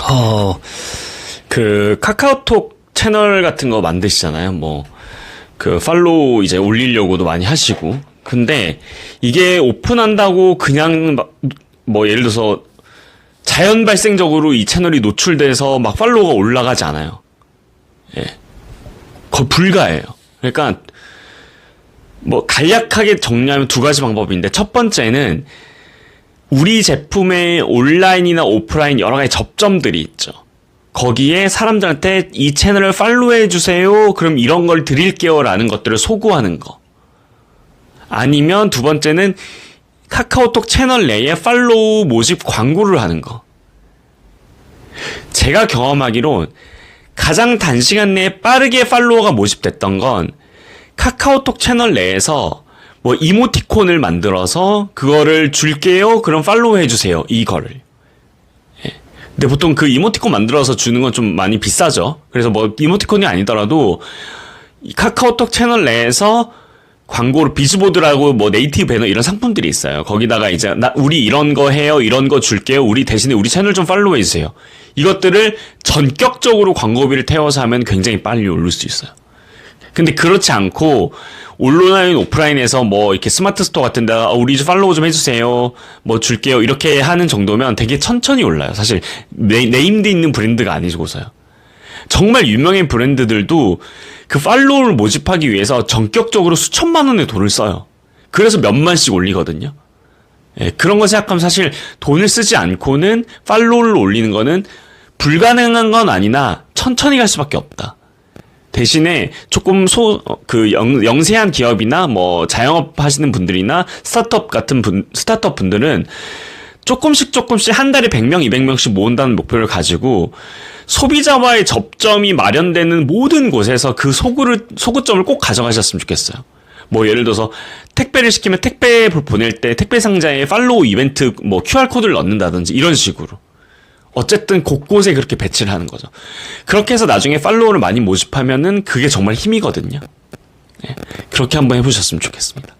어, 그 카카오톡 채널 같은 거 만드시잖아요. 뭐, 그 팔로우 이제 올리려고도 많이 하시고. 근데 이게 오픈한다고 그냥 막뭐 예를 들어서 자연 발생적으로 이 채널이 노출돼서 막 팔로워가 올라가지 않아요. 예. 거의 불가해요. 그러니까 뭐 간략하게 정리하면 두 가지 방법인데 첫 번째는 우리 제품의 온라인이나 오프라인 여러 가지 접점들이 있죠. 거기에 사람들한테 이 채널을 팔로우해 주세요. 그럼 이런 걸 드릴게요 라는 것들을 소구하는 거. 아니면 두 번째는 카카오톡 채널 내에 팔로우 모집 광고를 하는 거. 제가 경험하기론 가장 단시간 내에 빠르게 팔로워가 모집됐던 건 카카오톡 채널 내에서 뭐 이모티콘을 만들어서 그거를 줄게요. 그럼 팔로우 해주세요. 이거를. 예. 근데 보통 그 이모티콘 만들어서 주는 건 좀 많이 비싸죠. 그래서 뭐 이모티콘이 아니더라도 이 카카오톡 채널 내에서 광고로 비즈보드라고 뭐 네이티브 배너 이런 상품들이 있어요. 거기다가 이제 나 우리 이런 거 해요. 이런 거 줄게요. 우리 대신에 우리 채널 좀 팔로우 해 주세요. 이것들을 전격적으로 광고비를 태워서 하면 굉장히 빨리 오를 수 있어요. 근데 그렇지 않고 온라인 오프라인에서 뭐 이렇게 스마트 스토어 같은 데 아, 우리 좀 팔로우 좀 해주세요. 뭐 줄게요. 이렇게 하는 정도면 되게 천천히 올라요. 사실 네, 네임드 있는 브랜드가 아니고서요. 정말 유명한 브랜드들도 그 팔로우를 모집하기 위해서 전격적으로 수천만 원의 돈을 써요. 그래서 몇만씩 올리거든요. 예, 그런 거 생각하면 사실 돈을 쓰지 않고는 팔로우를 올리는 거는 불가능한 건 아니나 천천히 갈 수밖에 없다 대신에 조금 소, 어, 그 영, 영세한 기업이나 뭐 자영업 하시는 분들이나 스타트업 같은 분, 스타트업 분들은 조금씩 조금씩 한 달에 100명, 200명씩 모은다는 목표를 가지고 소비자와의 접점이 마련되는 모든 곳에서 그 소구를, 소구점을 꼭 가져가셨으면 좋겠어요. 뭐 예를 들어서 택배를 시키면 택배 보낼 때 택배 상자에 팔로우 이벤트 뭐 QR코드를 넣는다든지 이런 식으로. 어쨌든 곳곳에 그렇게 배치를 하는 거죠. 그렇게 해서 나중에 팔로워를 많이 모집하면은 그게 정말 힘이거든요. 예, 그렇게 한번 해보셨으면 좋겠습니다.